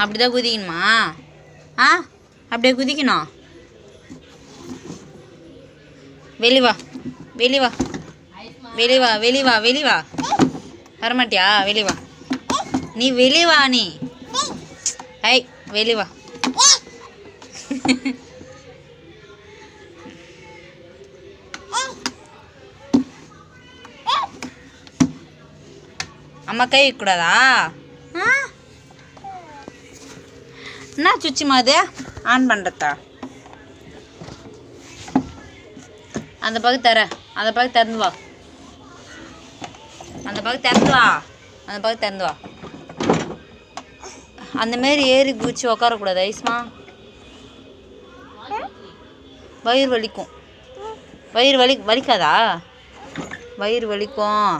அப்படிதான் குதிக்கணுமா? ஆ? அப்படியே குதிக்கணும். வெளிவா வா. வெளிவா வா. வெளிவா வெளி வா வெளி வா. வரமாட்டியா? வெளிவா நீ வெளிவா நீ. ஐ வெளிவா அம்மா கை வைக்கக்கூடாதா? என்ன சுச்சிமா அது ஆன் பண்ணுறதா அந்த பக்கம் தர அந்த பக்கம் திறந்து வா. அந்த பக்கம் திறந்து வா. அந்த பக்கம் திறந்து வா. அந்த மாரி ஏறி குச்சி உட்காரக்கூடாது ஐஸ்மா. வயிறு வலிக்கும். வயிறு வலி வலிக்காதா? வயிறு வலிக்கும்.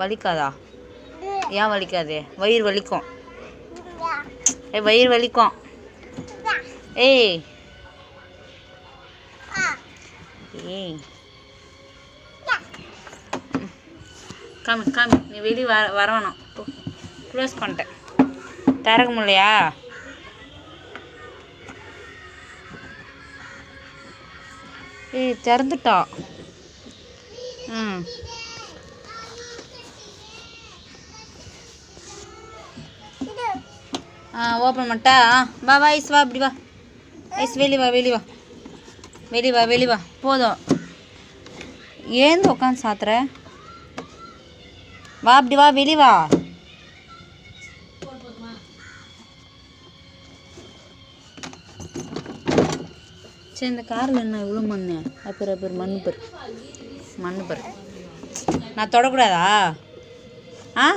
வலிக்காதா? ஏன் வலிக்காது? வயிறு வலிக்கும். ஏய் வயிறு வலிக்கும். ஏய். ஏய். காமி காமி நீ வெளியே வர வரணும் க்ளோஸ் பண்ணிட்டேன். திறக்க முடியலையா? ஏய் திறந்துட்டா. ம். ஓப்பன் பண்ணிட்டா? வா வா ஐஸ் வா அப்படி வா. ஐஸ் வெளி வா வெளிவா வா. வா வா. போதும். ஏந்து உட்காந்து சாத்துற? வா அப்படி வா வெளி வா. சரி இந்த காரில் என்ன இவ்வளோ மண் அப்புறம் அப்புறம் மண் பரு. மண் பரு. நான் தொடக்கூடாதா? ஆ?